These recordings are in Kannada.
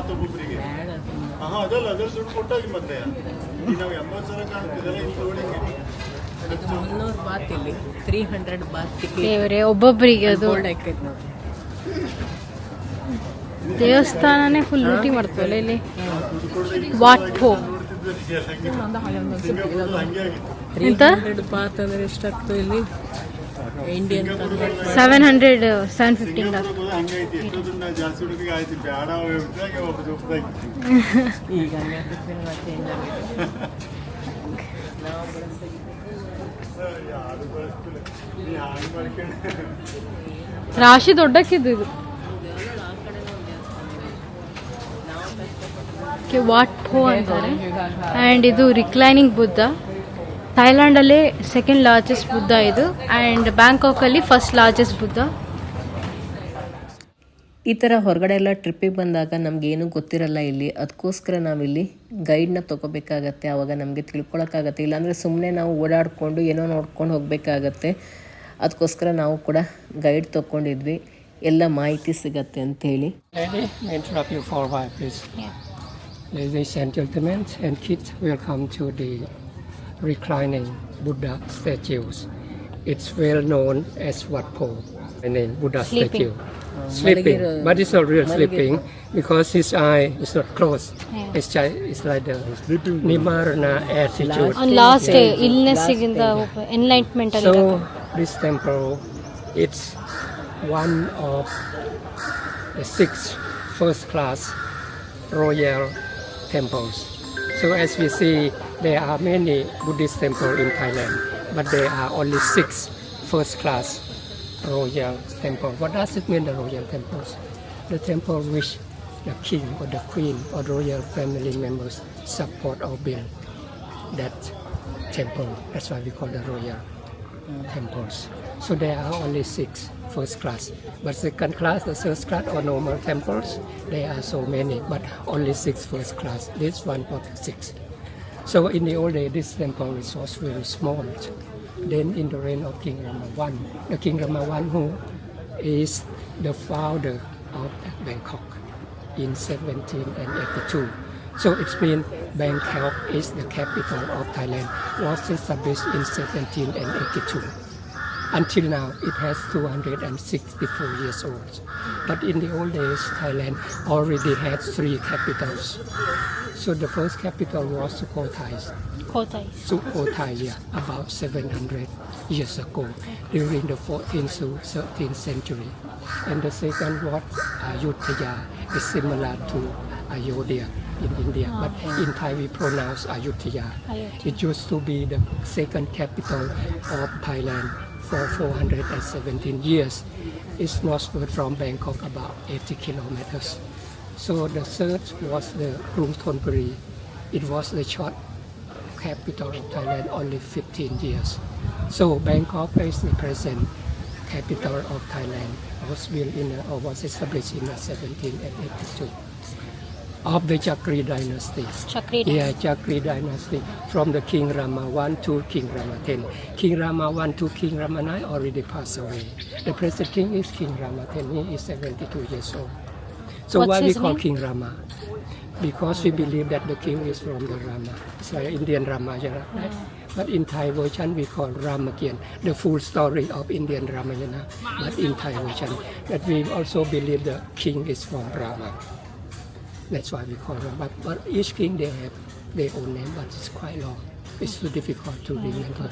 ಬಾತ್ ಒಬ್ಬೊಬ್ಬರಿಗೆ ಹಾಂ ಅದಲ್ಲ ಅದ್ರಲ್ಲಿ ದುಡ್ಡು ಕೊಟ್ಟಾಗಿ ಮತ್ತೆ. ನಾವು ಎಂಬತ್ತು ಸಾವಿರ ಕಾಣ್ತಿದ್ದಲ್ಲ ಇಲ್ಲಿ ನೋಡಿ ಮುನ್ನೂರು ಬಾತ್ ಇಲ್ಲಿ ತ್ರೀ ಹಂಡ್ರೆಡ್ ಬಾತ್ ಟಿಕೆಟ್ ದೇವರೇ ಒಬ್ಬೊಬ್ಬರಿಗೆ ಅದು ನೋಡಿ. ದೇವಸ್ಥಾನನೇ ಫುಲ್ ಲೂಟಿ ಮಾಡ್ತೀವಲ್ಲ ಇಲ್ಲಿ? ವಾಟ್ ಎಂತ? ಹಂಡ್ರೆಡ್ ಬಾತ್ ಅಂದ್ರೆ ಎಷ್ಟಾಗ್ತದೆ ಇಲ್ಲಿ? Indian seven hundred seven fifteen ರಾಶಿ ದೊಡ್ಡಕ್ಕಿದ್ದು ಇದು. ವಾಟ್ ಹೋ ಅಂತಾರೆ? ಆ್ಯಂಡ್ ಇದು ರಿಕ್ಲೈನಿಂಗ್ ಬುದ್ಧ. ಥೈಲ್ಯಾಂಡಲ್ಲೇ ಸೆಕೆಂಡ್ ಲಾರ್ಜೆಸ್ಟ್ ಬುದ್ಧ ಇದು ಆ್ಯಂಡ್ ಬ್ಯಾಂಕಾಕಲ್ಲಿ ಫಸ್ಟ್ ಲಾರ್ಜೆಸ್ಟ್ ಬುದ್ಧ. ಈ ಥರ ಹೊರಗಡೆ ಎಲ್ಲ ಟ್ರಿಪ್ಪಿಗೆ ಬಂದಾಗ ನಮಗೇನು ಗೊತ್ತಿರಲ್ಲ ಇಲ್ಲಿ. ಅದಕ್ಕೋಸ್ಕರ ನಾವಿಲ್ಲಿ ಗೈಡ್ನ ತೊಗೋಬೇಕಾಗತ್ತೆ ಆವಾಗ ನಮಗೆ ತಿಳ್ಕೊಳಕ್ಕಾಗತ್ತೆ. ಇಲ್ಲಾಂದರೆ ಸುಮ್ಮನೆ ನಾವು ಓಡಾಡಿಕೊಂಡು ಏನೋ ನೋಡ್ಕೊಂಡು ಹೋಗಬೇಕಾಗತ್ತೆ. ಅದಕ್ಕೋಸ್ಕರ ನಾವು ಕೂಡ ಗೈಡ್ ತೊಗೊಂಡಿದ್ವಿ. ಎಲ್ಲ ಮಾಹಿತಿ ಸಿಗತ್ತೆ ಅಂತೇಳಿ ಹೇಳಿ? Ladies and gentlemen and kids, welcome to the reclining Buddha statues. It's well known as Wat Po, meaning Buddha statue. Sleeping, Malagir- but it's not real Malagir- sleeping because his eye is not closed. It's, just, it's like the Nimarana attitude. ಒಂದು ಲಾಸ್ಟ್ ಇಲ್ನೆಸ್ಸಿಗಿಂತ ಎನ್ಲೈಟ್ಮೆಂಟ್ ಅಲ್ಲಿ So this temple, it's one of the six first class royal temples. So as we see, there are many Buddhist temples in Thailand, but there are only six first class royal temples. What does it mean, the royal temples? The temple which the king or the queen or the royal family members support or build that temple. That's why we call the royal temples. So there are only six first class. But second class, the first class or normal temples, there are so many, but only six first class. This one of six. So in the old days, this temple was very small. Then in the reign of King Rama I, the King Rama I who is the founder of Bangkok in 1782. So it means Bangkok is the capital of Thailand, was established in 1782. Until now, it has 264 years old. But in the old days, Thailand already had three capitals. So the first capital was Sukhothai. Sukhothai. Sukhothai, yeah, about 700 years ago, during the 14th to 13th century. And the second was Ayutthaya, is similar to Ayodhya in India, ah. but in Thai we pronounce Ayutthaya. Ayutthaya. It used to be the second capital of Thailand for 417 years. It's northward from Bangkok about 80 kilometers. So the third was the Krung Thonburi. It was the short capital of Thailand only 15 years. So Bangkok is the present capital of Thailand. Was built in uh, or was established in uh, 1782 of the Chakri dynasty. Chakri dynasty. Yeah, Chakri dynasty from the King Rama 1 to King Rama 10. King Rama 1 to King Rama 9 already passed away. The present king is King Rama 10. He is 72 years old. So What's why we call name? King Rama? Because we believe that the king is from the Rama. so Indian Ramayana. Right? Mm. But in Thai version, we call Ramakien, the full story of Indian Ramayana. But in Thai version, that we also believe the king is from Rama. That's why we call them. But, but each king they have their own name, but it's quite long. It's too difficult to remember.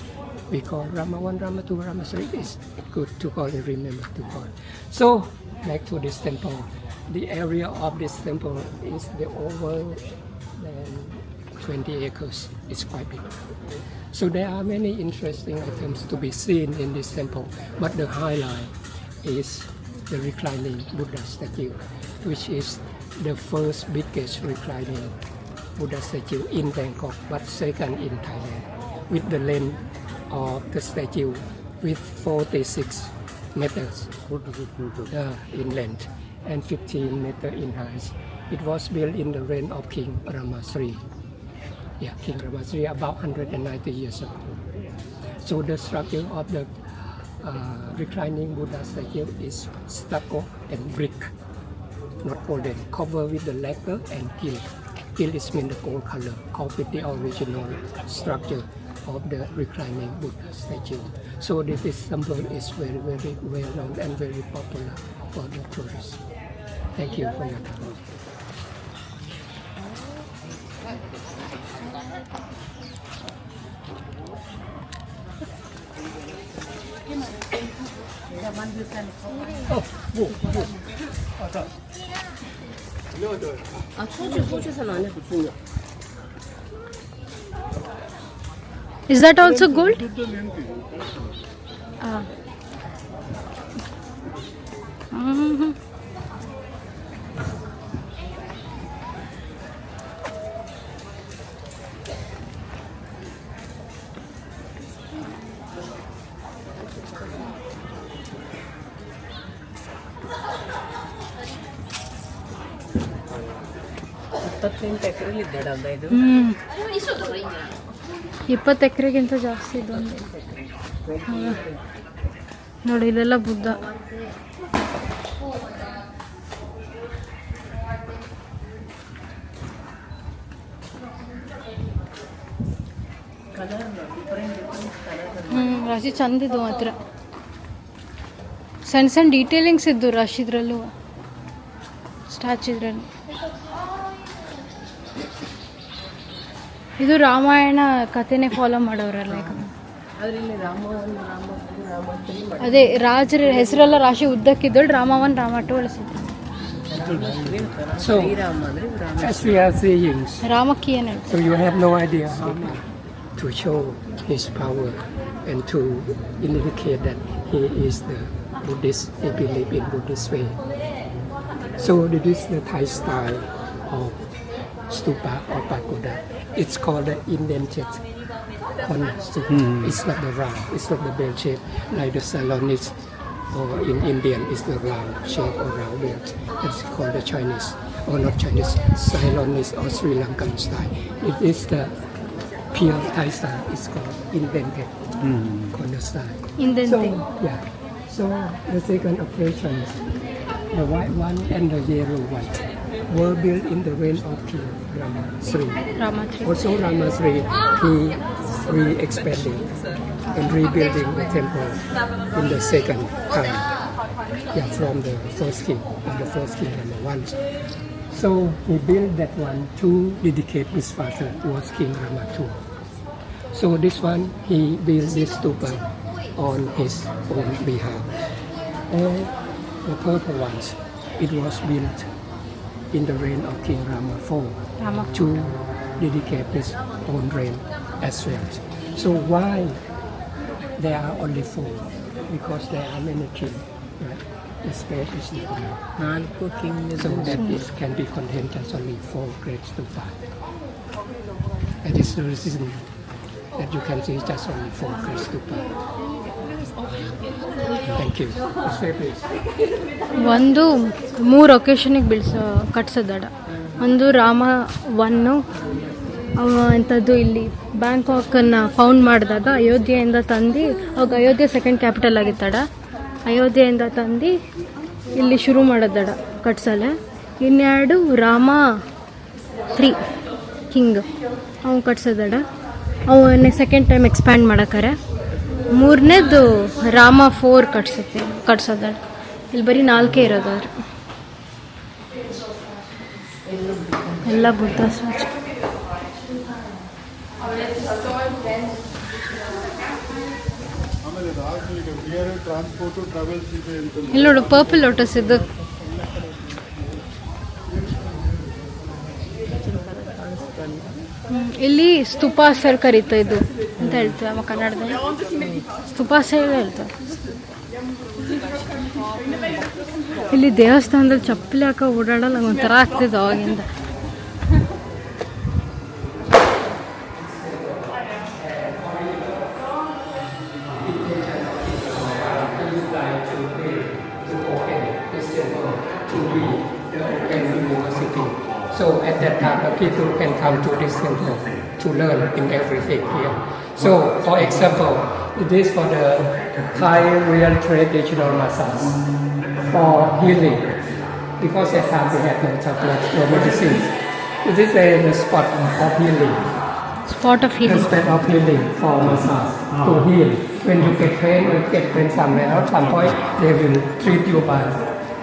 We call Rama 1, Rama 2, Rama 3. It's good to call and remember to call. So, back to this temple. The area of this temple is the over than 20 acres. It's quite big. So there are many interesting items to be seen in this temple, but the highlight is the reclining Buddha statue, which is the first biggest reclining Buddha statue in Bangkok, but second in Thailand, with the length of the statue with 46 meters uh, in length and 15 meter in height. It was built in the reign of King Rama III. Yeah, King Rama III about 190 years ago. So the structure of the uh, reclining Buddha statue is stucco and brick. Not golden, covered with the lacquer and gilt. Gilt is mean the gold color, copy the original structure of the reclining Buddha statue. So this is symbol is very very well known and very popular for the tourists. Thank you for your time. Oh, oh, is that also gold? Ah. ಇಪ್ಪತ್ತು ಎಕರೆಗಿಂತ ಜಾಸ್ತಿ ಇದು? ನೋಡಿ ಇಲ್ಲೆಲ್ಲ ಬುದ್ಧ. ಹ್ಮ್ ರಾಶಿ ಚಂದಿದ್ದು ಮಾತ್ರ. ಸಣ್ಣ ಸಣ್ಣ ಡೀಟೇಲಿಂಗ್ಸ್ ಇದ್ದು ರಶ್ ಇದ್ರಲ್ಲೂ. ಇದು ರಾಮಾಯಣ ಕಥೆನೇ ಫಾಲೋ ಮಾಡೋವ್ರು ಅಲ್ಲ ಲೈಕ್ ಅದೇ ರಾಜರ ಹೆಸರೆಲ್ಲ ರಾಶಿ ಉದ್ದಕ್ಕೆ ಇದ್ದೋರು ರಾಮವನ್ ರಾಮ. ಸೊ ಅಸ್ವಿ ಅಸ್ಸಿ ಹಿಂಸ್ ರಾಮಕ್ಕಿ N so you have no I to show is power and to in ಕಿಯರ್ there he is the ಬುಡ್ is A P L P is the Thai ಸ್ಟಾ ಓ ಸ್ತೂಪ ಔ It's called the indented corner soup. Mm. It's not the round. It's not the bell shape like the salon is, or in Indian It's the round shape or round bell. It's called the Chinese or not Chinese Ceylonese or Sri Lankan style. It is the pure Thai style. It's called indented mm. style. Indented. So, yeah. So the second operations, the white one and the yellow one were built in the reign of King Rama Sri. Ramasri. Also Rama III he re-expanding and rebuilding the temple in the second time. Yeah, from the first king, of the first king Rama one. So he built that one to dedicate his father was King Rama two. So this one he built this stupa on his own behalf. All the purple ones, it was built in the reign of King Rama IV to dedicate his own reign as well. So why there are only four? Because there are many kings. Right? The space is not. So that it can be contained as only four grades to five. That is the reason that you can see just only four great to five. ಒಂದು ಮೂರು ಒಕೇಶನಿಗೆ ಬಿಡಿಸೋ ಕಟ್ಸೋದಡ ಒಂದು ರಾಮ ಒನ್ನು ಎಂಥದ್ದು ಇಲ್ಲಿ ಬ್ಯಾಂಕಾಕನ್ನು ಫೌಂಡ್ ಮಾಡಿದಾಗ ಅಯೋಧ್ಯೆಯಿಂದ ತಂದು, ಅವಾಗ ಅಯೋಧ್ಯೆ ಸೆಕೆಂಡ್ ಕ್ಯಾಪಿಟಲ್ ಆಗಿತ್ತಡ. ಅಯೋಧ್ಯೆಯಿಂದ ತಂದು ಇಲ್ಲಿ ಶುರು ಮಾಡೋದಡ ಕಟ್ಸಲೆ. ಇನ್ನೆರಡು ರಾಮ ತ್ರೀ ಕಿಂಗ್ ಅವ್ನು ಕಟ್ಸೋದಡ. ಅವನ್ನೇ ಸೆಕೆಂಡ್ ಟೈಮ್ ಎಕ್ಸ್ಪ್ಯಾಂಡ್ ಮಾಡಕ್ಕಾರೆ ಮೂರನೇದು ರಾಮ ಫೋರ್ ಕಟ್ಸುತ್ತೆ ಕಟ್ಸೋದ. ಇಲ್ಲಿ ಬರೀ ನಾಲ್ಕೇ ಇರೋದಾದ್ರೆ ಎಲ್ಲ ಬುದ್ಧ ಅಂತ ಇಲ್ಲಿ ನೋಡು ಪರ್ಪಲ್ ಲೋಟಸ್ ಇದು. ಇಲ್ಲಿ ಇಲ್ಲಿ ಸ್ತೂಪಾಸರ್ ಕರೀತಾ ಇದು. ಅಂತ ಹೇಳ್ತೇವೆ ನಮ್ಮ ಕನ್ನಡದಲ್ಲಿ ಸ್ತೂಪಾಸರ್ ಹೇಳ್ತಾರೆ ಇಲ್ಲಿ ದೇವಸ್ಥಾನದಲ್ಲಿ ಚಪ್ಪಲಿ ಹಾಕೋ ಓಡಾಡಲ್ಲ ನಂಗೆ ಒಂಥರ ಆಗ್ತಿದ್ದು ಅವಾಗಿಂದ to be the open university. So at that time, the people can come to this temple to learn in everything here. So, for example, it is for the Thai real traditional massage, for healing, because at times they have no tablets, no medicines. This is a the spot of healing. Spot of The healing spot of healing for massage to heal. When you get pain or get pain somewhere else, some point they will treat you by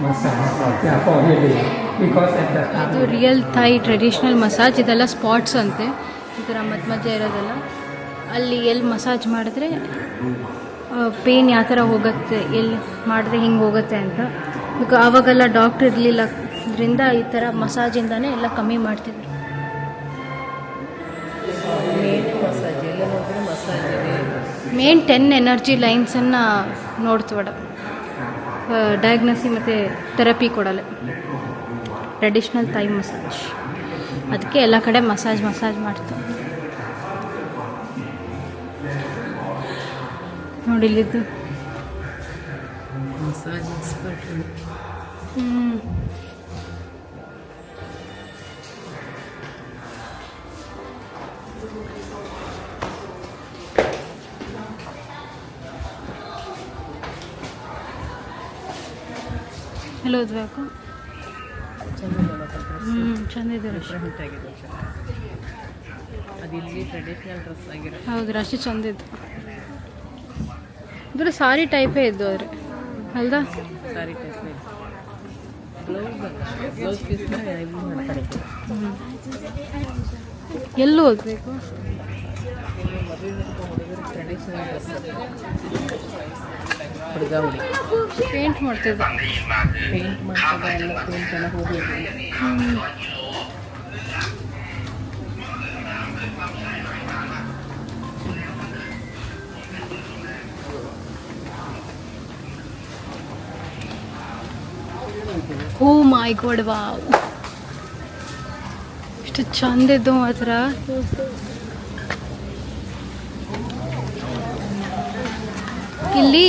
massage. Yeah, for healing. Because at that ಇದು time, real Thai traditional massage ಇದೆಲ್ಲ ಸ್ಪಾಟ್ಸ್ ಅಂತೆ ಈ ಥರ ಮಧ್ಯ ಮಧ್ಯ ಇರೋದೆಲ್ಲ ಅಲ್ಲಿ ಎಲ್ಲಿ ಮಸಾಜ್ ಮಾಡಿದ್ರೆ ಪೇನ್ ಯಾವ ಥರ ಹೋಗುತ್ತೆ ಎಲ್ಲಿ ಮಾಡಿದ್ರೆ ಹಿಂಗೆ ಹೋಗುತ್ತೆ ಅಂತ. ಬಿಕ ಆವಾಗೆಲ್ಲ ಡಾಕ್ಟ್ರ್ ಇರಲಿಲ್ಲ ಇದರಿಂದ ಈ ಥರ ಮಸಾಜಿಂದನೇ ಎಲ್ಲ ಕಮ್ಮಿ ಮಾಡ್ತಿದ್ರು. ಮೇನ್ ಟೆನ್ ಎನರ್ಜಿ ಲೈನ್ಸನ್ನು ನೋಡ್ತು ಡಯಾಗ್ನೋಸಿ ಡಯಾಗ್ನಸಿ ಮತ್ತು ಥೆರಪಿ ಕೊಡಲ್ಲ. ಟ್ರೆಡಿಷ್ನಲ್ ಥೈ ಮಸಾಜ್ ಅದಕ್ಕೆ ಎಲ್ಲ ಕಡೆ ಮಸಾಜ್ ಮಸಾಜ್ ಮಾಡ್ತಾರೆ ನೋಡಿ ಇಲ್ಲಿದ್ದು. ಮಸಾಜ್ ಎಕ್ಸ್ಪರ್ಟ್ ಹ್ಮ್. ಎಲ್ಲೋ ಓದ್ಬೇಕು ಹ್ಞೂ ಚಂದ ಅದು ಇಲ್ಲಿ ಟ್ರೆಡಿಷ್ನಲ್ ಡ್ರೆಸ್ ಆಗಿರೋ ಹೌದು ರಶ್ ಚಂದ ಇತ್ತು ಇದ್ರ ಸಾರಿ ಟೈಪೇ ಇದ್ದು ಆದರೆ ಅಲ್ದಾ? ಸಾರಿ ಟೈಪ್. ಎಲ್ಲೂ ಓದಬೇಕು ಹುಡುಗ ಹುಡುಗಿ ಪೇಂಟ್ ಮಾಡ್ತಿದ್ದೆ. ಪೇಂಟ್ ಮಾಡ್ತಾರೆ ಎಲ್ಲ ಪೇಂಟ್ ಎಲ್ಲ ಹೋಗಿದ್ವಿ ಓ ಮೈ ಗಾಡ್, ವಾವ್. ಎಷ್ಟು ಚಂದ ಇದ್ದು ಮಾತ್ರ ಇಲ್ಲಿ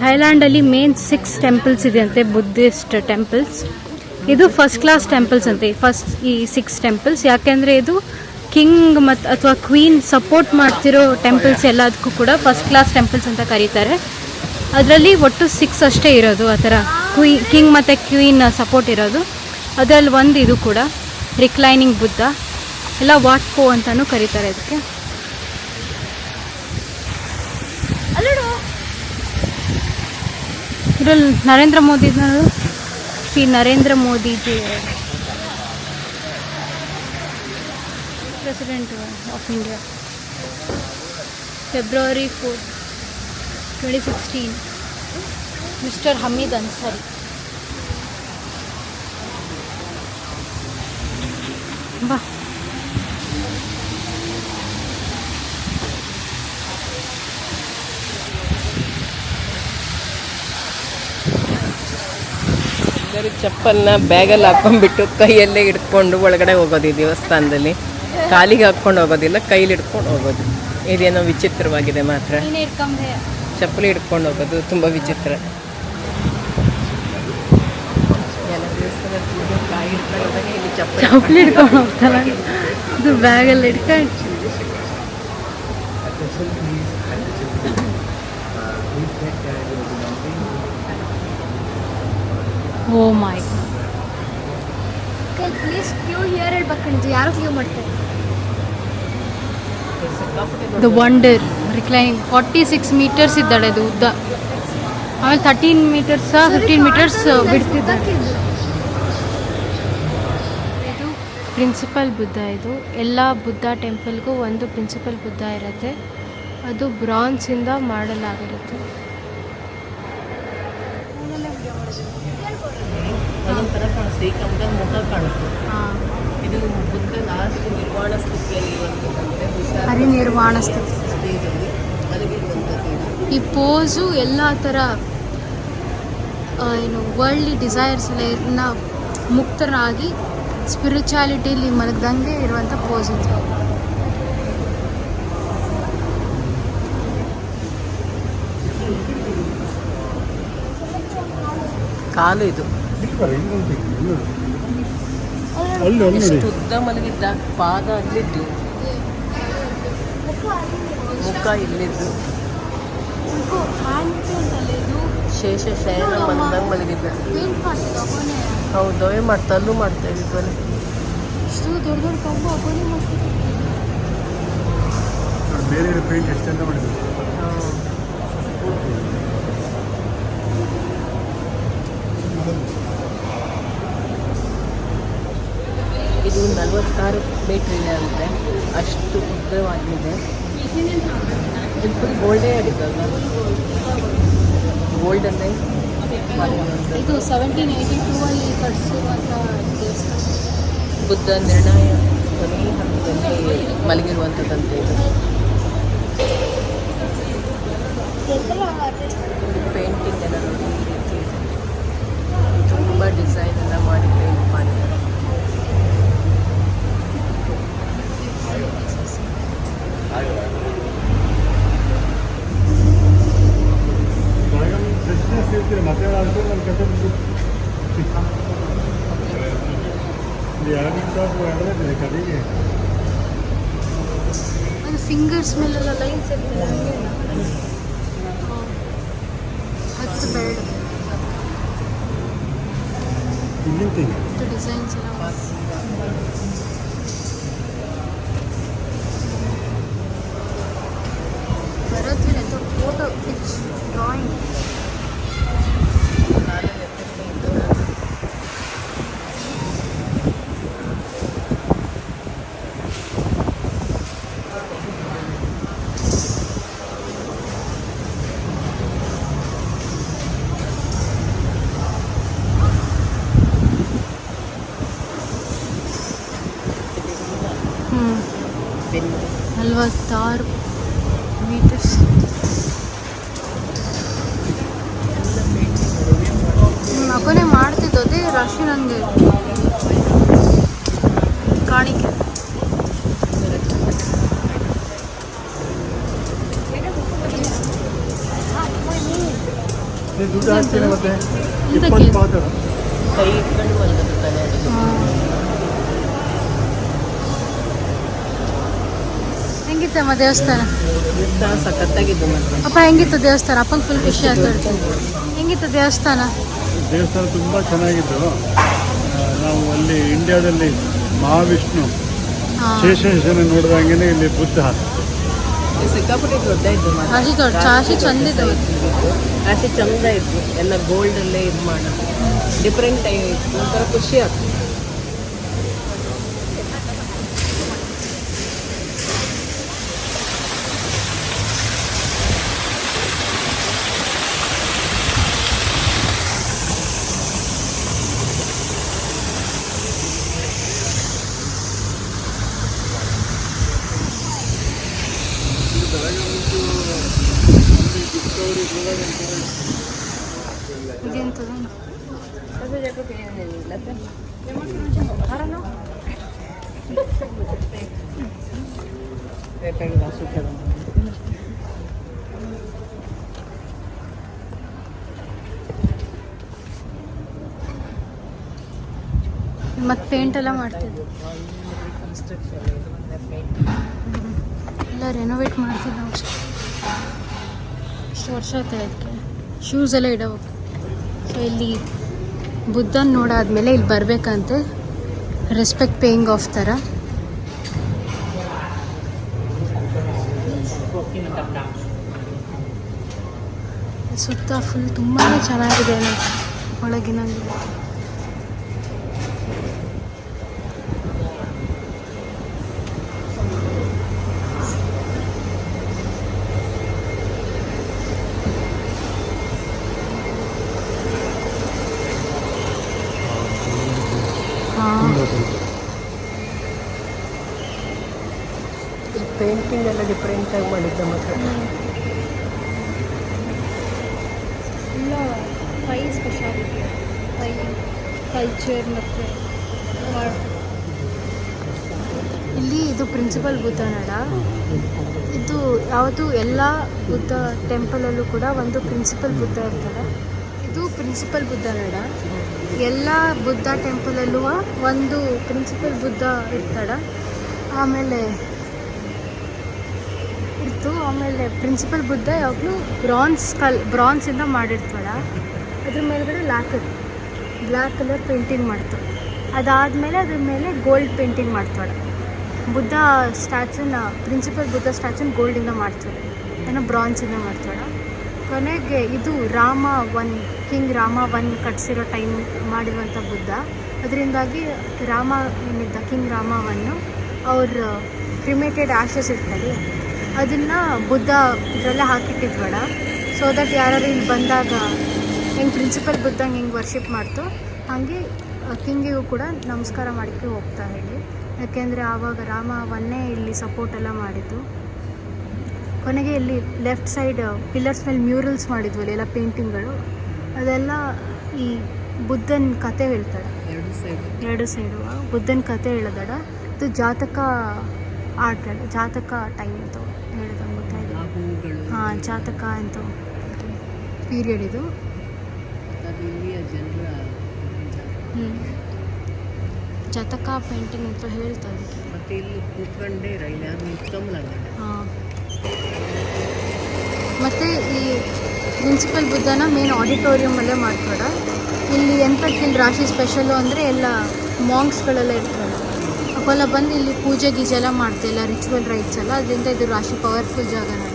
ಥೈಲ್ಯಾಂಡಲ್ಲಿ ಮೇನ್ ಸಿಕ್ಸ್ ಟೆಂಪಲ್ಸ್ ಇದೆ ಅಂತೆ ಬುದ್ಧಿಸ್ಟ್ ಟೆಂಪಲ್ಸ್. ಇದು ಫಸ್ಟ್ ಕ್ಲಾಸ್ ಟೆಂಪಲ್ಸ್ ಅಂತೆ ಫಸ್ಟ್ ಈ ಸಿಕ್ಸ್ ಟೆಂಪಲ್ಸ್ ಯಾಕೆಂದರೆ ಇದು ಕಿಂಗ್ ಮತ್ತು ಅಥವಾ ಕ್ವೀನ್ ಸಪೋರ್ಟ್ ಮಾಡ್ತಿರೋ ಟೆಂಪಲ್ಸ್ ಎಲ್ಲದಕ್ಕೂ ಕೂಡ ಫಸ್ಟ್ ಕ್ಲಾಸ್ ಟೆಂಪಲ್ಸ್ ಅಂತ ಕರೀತಾರೆ. ಅದರಲ್ಲಿ ಒಟ್ಟು ಸಿಕ್ಸ್ ಅಷ್ಟೇ ಇರೋದು ಆ ಥರ. ಕ್ವೀ ಕಿಂಗ್ ಮತ್ತು ಕ್ವೀನ್ ಸಪೋರ್ಟ್ ಇರೋದು ಅದರಲ್ಲಿ ಒಂದು ಇದು ಕೂಡ ರಿಕ್ಲೈನಿಂಗ್ ಬುದ್ಧ ಎಲ್ಲ ವಾಟ್ಪೋ ಅಂತಲೂ ಕರೀತಾರೆ ಇದಕ್ಕೆ ಇದರಲ್ಲಿ Narendra Modi Shri Narendra Modiji president of India February four twenty sixteen mister Hamid Ansari. ಬಾ. ಚಪ್ಪಲ್ನ ಬ್ಯಾಗಲ್ಲಿ ಹಾಕೊಂಡ್ಬಿಟ್ಟು ಕೈಯಲ್ಲೇ ಹಿಡ್ಕೊಂಡು ಒಳಗಡೆ ಹೋಗೋದು ಈ ದೇವಸ್ಥಾನದಲ್ಲಿ. ಕಾಲಿಗೆ ಹಾಕ್ಕೊಂಡು ಹೋಗೋದಿಲ್ಲ ಕೈಲಿ ಹಿಡ್ಕೊಂಡು ಹೋಗೋದು. ಇದೇನೋ ವಿಚಿತ್ರವಾಗಿದೆ ಮಾತ್ರ. ಚಪ್ಪಲಿ ಹಿಡ್ಕೊಂಡು ಹೋಗೋದು ತುಂಬ ವಿಚಿತ್ರ ಎಲ್ಲ ದೇವಸ್ಥಾನದ ಪೂಜೆ ಕಾಯಿ ಹಿಡ್ಕೊಂಡು ಹೋದಾಗ ಇಲ್ಲಿ ಚಪ್ಪಲಿ ಹಿಡ್ಕೊಂಡು ಹೋಗ್ತಾನೆ ಇದು ಬ್ಯಾಗಲ್ಲಿ ಹಿಡ್ಕೊಂಡು oh my please queue here ಹೇಳ್ಬೇಕಂತ ಯಾರು ಕ್ಯೂ ಮಾಡ್ತಾರೆ the wonder reclining forty six metres ಇದ್ದಾಳೆ ಅದು ಉದ್ದ ಆಮೇಲೆ ತರ್ಟೀನ್ ಮೀಟರ್ಸ್ ಫಿಫ್ಟೀನ್ ಮೀಟರ್ಸ್ ಬಿಡ್ತಿದ್ದಾರೆ ಇದು ಪ್ರಿನ್ಸಿಪಲ್ ಬುದ್ಧ ಇದು. ಎಲ್ಲ ಬುದ್ಧ ಟೆಂಪಲ್ಗೂ ಒಂದು ಪ್ರಿನ್ಸಿಪಲ್ ಬುದ್ಧ ಇರುತ್ತೆ. ಅದು ಬ್ರಾನ್ಸಿಂದ ಮಾಡಲಾಗಿರುತ್ತೆ. ಹಾಂ. ಇದು ಬುದ್ಧ ಲಾಸ್ಟ್ ನಿರ್ವಾಣ ಸ್ಥಿತಿಯಲ್ಲಿ ಇರುವಂಥದ್ದು ಹುಷಾರ್ ಹರಿನಿರ್ವಾಣ ಸ್ಥಿತಿ. ಈ ಪೋಸು ಎಲ್ಲ ಥರ ಏನು ವರ್ಲ್ಡ್ ಡಿಸೈರ್ಸ್ ಎಲ್ಲ ಮುಕ್ತರಾಗಿ ಸ್ಪಿರಿಚುಯಾಲಿಟಿಲಿ ಮಲಗ್ದಂಗೆ ಇರುವಂಥ ಪೋಸ್ ಇದು. ಕಾಲು ಇದು. ಎಷ್ಟು ಉದ್ದ ಮಲಗಿದ್ದ? ಪಾದ ಅಲ್ಲಿದ್ದು. ಮುಖ ಇಲ್ಲಿದ್ದು. ಶೇಷ ಶಯನ ಬಂದಂಗೆ ಮಲಗಿದ್ದೆ ಹೌದು ಏನು ಮಾಡ್ತಾ? ಅಲ್ಲೂ ಮಾಡ್ತಾ ಇದ್ವಿ ಇಷ್ಟು ದೊಡ್ಡ ದೊಡ್ಡ ಕಂಬ ಒಬ್ಬನೇ ಮಾಡ್ತಿದ್ದ ಬೇರೆ ಪೇಂಟ್ ಎಷ್ಟು ಚಂದ ಮಾಡಿದ್ರು. ಇದು ನಲ್ವತ್ತಾರು ಮೀಟ್ರ್ ಇದೆ ಅಂತೆ ಅಷ್ಟು ಉದ್ದವಾಗಿದೆ. ಇದು ಫುಲ್ ಗೋಲ್ಡೇ ಆಗಿತ್ತಲ್ಲ ಗೋಲ್ಡನ್ನೇ ಅಂದರೆ ಇದು ಸೆವೆಂಟೀನ್ ಏಯ್ಟಿ ಟೂ ಅಲ್ಲಿ ಕಟ್ಟಿಸಿರುವಂಥ ದೇವಸ್ಥಾನ. ಬುದ್ಧ ನಿರ್ಣಯ ಕೊನೆಯ ಹಂತದಲ್ಲಿ ಮಲಗಿರುವಂಥದ್ದಂತೆ ಇದು. ಪೇಂಟಿಂಗ್ ಎಲ್ಲ ನೋಡಿ. ತುಂಬ ಡಿಸೈನ್ ಎಲ್ಲ ಮಾಡಿ ಪೇಂಟ್ ಮಾಡಿದ್ದಾರೆ ಫ್ರೆಶ್ನೆಸ್ ಇರ್ತೀರಿ ಮತ್ತೆ ಆದರೂ ನನ್ನ ಕತೆ ಎರಡು ಟಾಪ್ ಎಳೆದಿದೆ ಕಡೆಗೆ ಅದು ಫಿಂಗರ್ಸ್ ಮೇಲೆಲ್ಲ ಲೈನ್ಸ್ ಇರ್ತದೆ ಹಂಗೇನಾ? ಹ್ಮ್. ಹತ್ತು ಬೇಡ ಇಲ್ಲಿಂದ ಇದು ಡಿಸೈನ್ಸ್ ಎಲ್ಲ ಮಾಡಿ. ಬರೋದ್ರಲ್ಲಿ ಎಂತ ಫೋಟೋ ಪಿಚ್ ಡ್ರಾಯಿಂಗ್ ನಲ್ವತ್ತಾರು ಮೀಟರ್ಸ್ ಮಗನೇ ಮಾಡ್ತಿದ್ದು ಅದೇ ರಾಶಿ ನನಗೆ ಕಾಣಿಕೆ. ದುಡ್ಡು ಹಾಕ್ತೀನಿ ಮತ್ತೆ ಇದಕ್ಕೆ? ಇಪ್ಪತ್ತು ಪಾತ್ರ ಕೈ ಇಟ್ಕೊಂಡು ಮಲಗಿರ್ತಾನೆ ಅದಕ್ಕೆ ಹೆಂಗಿತ್ತಮ್ಮ ದೇವಸ್ಥಾನ? ದೇವಸ್ಥಾನ ಸಖತ್ತಾಗಿದ್ದು ಮತ್ತೆ ಅಪ್ಪ ಹೆಂಗಿತ್ತು ದೇವಸ್ಥಾನ? ಅಪ್ಪಂಗೆ ಫುಲ್ ಖುಷಿ ಆಯ್ತು ಹೆಂಗಿತ್ತು ದೇವಸ್ಥಾನ? ದೇವಸ್ಥಾನ ತುಂಬಾ ಚೆನ್ನಾಗಿತ್ತು. ನಾವು ಅಲ್ಲಿ ಇಂಡಿಯಾದಲ್ಲಿ ಮಹಾವಿಷ್ಣು ಶೇಷನ ಶೇಷೇಶ್ವರ ನೋಡಿದಂಗೆ ಇಲ್ಲಿ ಬುದ್ಧ. ಸಿಕ್ಕಾಪಟ್ಟಿ ದೊಡ್ಡ ಇದ್ದು ಮಾತ್ರ. ದೊಡ್ಡ ರಾಶಿ ಚಂದ ಇದೆ ರಾಶಿ ಚಂದ ಇತ್ತು. ಎಲ್ಲ ಗೋಲ್ಡಲ್ಲೇ ಇದು ಮಾಡಿ. ಡಿಫ್ರೆಂಟ್ ಇತ್ತು. ಒಂಥರ ಖುಷಿ ಆಗ್ತದೆ ಮತ್ತೆ ಪೇಂಟ್ ಎಲ್ಲ ಮಾಡ್ತಿದ್ವಿ ಎಲ್ಲ ರೆನೋವೇಟ್ ಮಾಡ್ತೀವಿ ನಾವು ಇಷ್ಟು ವರ್ಷ ಆಯ್ತು ಅದಕ್ಕೆ ಶೂಸ್ ಎಲ್ಲ ಇಡಬೇಕು. ಸೊ ಇಲ್ಲಿ ಬುದ್ಧನ ನೋಡಾದ್ಮೇಲೆ ಇಲ್ಲಿ ಬರಬೇಕಂತೆ. ರೆಸ್ಪೆಕ್ಟ್ ಪೇಯಿಂಗ್ ಆಫ್ ಥರ ಸುತ್ತ ಫುಲ್ ತುಂಬಾ ಚೆನ್ನಾಗಿದೆ ನೋಡಿ ಫೈ ಸ್ಪೆಷಾಲಿಟಿ ಕಲ್ಚರ್ ಮತ್ತು ಇಲ್ಲಿ ಇದು ಪ್ರಿನ್ಸಿಪಲ್ ಬುದ್ಧ ನಡ. ಇದು ಯಾವುದು ಎಲ್ಲ ಬುದ್ಧ ಟೆಂಪಲಲ್ಲೂ ಕೂಡ ಒಂದು ಪ್ರಿನ್ಸಿಪಲ್ ಬುದ್ಧ ಇರ್ತಾರೆ. ಇದು ಪ್ರಿನ್ಸಿಪಲ್ ಬುದ್ಧ ನಡ. ಎಲ್ಲ ಬುದ್ಧ ಟೆಂಪಲಲ್ಲೂ ಒಂದು ಪ್ರಿನ್ಸಿಪಲ್ ಬುದ್ಧ ಇರ್ತಾಡ ಆಮೇಲೆ ಆಮೇಲೆ ಪ್ರಿನ್ಸಿಪಲ್ ಬುದ್ಧ ಯಾವಾಗಲೂ ಬ್ರಾನ್ಸ್ ಕಲ್ ಬ್ರಾನ್ಸಿಂದ ಮಾಡಿರ್ತಾಳ. ಅದ್ರ ಮೇಲ್ಗಡೆ ಲ್ಯಾಕ್ ಬ್ಲ್ಯಾಕ್ ಕಲರ್ ಪೇಂಟಿಂಗ್ ಮಾಡ್ತು ಅದಾದಮೇಲೆ ಅದ್ರ ಮೇಲೆ ಗೋಲ್ಡ್ ಪೇಂಟಿಂಗ್ ಮಾಡ್ತಾಳೆ. ಬುದ್ಧ ಸ್ಟ್ಯಾಚುನ ಪ್ರಿನ್ಸಿಪಲ್ ಬುದ್ಧ ಸ್ಟ್ಯಾಚುನ ಗೋಲ್ಡಿಂದ ಮಾಡ್ತಾಳೆ. ಏನೋ ಬ್ರಾನ್ಸಿಂದ ಮಾಡ್ತಾಳೆ. ಕೊನೆಗೆ ಇದು Rama one king Rama one ಕಟ್ಸಿರೋ time ಮಾಡಿರುವಂಥ ಬುದ್ಧ. ಅದರಿಂದಾಗಿ ರಾಮ ಏನಿದ್ದ ಕಿಂಗ್ ರಾಮ ಒನ್ನು ಅವ್ರ ಕ್ರಿಮೇಟೆಡ್ ಆಶಸ್ ಇರ್ತಾರೆ ಅದನ್ನು ಬುದ್ಧ ಇದರಲ್ಲೇ ಹಾಕಿಟ್ಟಿದ್ವಡ ಸೊ ದಟ್ ಯಾರು ಇಲ್ಲಿ ಬಂದಾಗ ಹೆಂಗೆ ಪ್ರಿನ್ಸಿಪಲ್ ಬುದ್ಧಂಗೆ ಹಿಂಗ್ ವರ್ಷಿಪ್ ಮಾಡ್ತು ಹಾಗೆ ಕಿಂಗಿಗೂ ಕೂಡ ನಮಸ್ಕಾರ ಮಾಡೋಕ್ಕೆ ಹೋಗ್ತಾ ಹೇಳಿ. ಯಾಕೆಂದರೆ ಆವಾಗ ರಾಮ ಒನ್ನೇ ಇಲ್ಲಿ ಸಪೋರ್ಟ್ ಎಲ್ಲ ಮಾಡಿದ್ದು. ಕೊನೆಗೆ ಇಲ್ಲಿ ಲೆಫ್ಟ್ ಸೈಡ್ ಪಿಲ್ಲರ್ಸ್ ಮೇಲೆ ಮ್ಯೂರಲ್ಸ್ ಮಾಡಿದ್ವಲ್ಲ ಎಲ್ಲ ಪೇಂಟಿಂಗ್ಗಳು ಅದೆಲ್ಲ ಈ ಬುದ್ಧನ ಕತೆ ಹೇಳ್ತಾಳೆ. ಎರಡು ಸೈಡ್ ಎರಡು ಸೈಡು ಬುದ್ಧನ ಕತೆ ಹೇಳದಡ ಇದು ಜಾತಕ ಆರ್ಟ್ ಜಾತಕ ಟೈಮ್ ಅಂತ ಹೇಳ್ದಂಗೆ ಗೊತ್ತಾಯ್ತು. ಹಾಂ ಜಾತಕ ಅಂತ ಪೀರಿಯಡ್ ಇದು ಹ್ಞೂ ಜಾತಕ ಪೇಂಟಿಂಗ್ ಅಂತ ಹೇಳ್ತಾರೆ ಮತ್ತೆ ಇಲ್ಲಿ ಕೂತ್ಕೊಂಡೇ ರೈಲ್ ಯಾರು ನಿಂತ್ಕೊಂಬಲ್ಲ ಹಾಂ. ಮತ್ತು ಈ ಪ್ರಿನ್ಸಿಪಲ್ ಬುದ್ಧನ ಮೇನ್ ಆಡಿಟೋರಿಯಮಲ್ಲೇ ಮಾಡ್ತಾರೆ? ಇಲ್ಲಿ ಎಂತಕ್ಕೆ ಇಲ್ಲಿ ರಾಶಿ ಸ್ಪೆಷಲು ಅಂದರೆ ಎಲ್ಲ ಮಾಂಗ್ಸ್ಗಳೆಲ್ಲ ಇರ್ತಾರೆ. ಅವೆಲ್ಲ ಬಂದು ಇಲ್ಲಿ ಪೂಜೆ ಗೀಜೆ ಎಲ್ಲ ಮಾಡ್ತಿಲ್ಲ ರಿಚುವಲ್ ರೈಟ್ಸ್ ಎಲ್ಲ. ಅದರಿಂದ ಇದು ರಾಶಿ ಪವರ್ಫುಲ್ ಜಾಗ ನೋಡಿ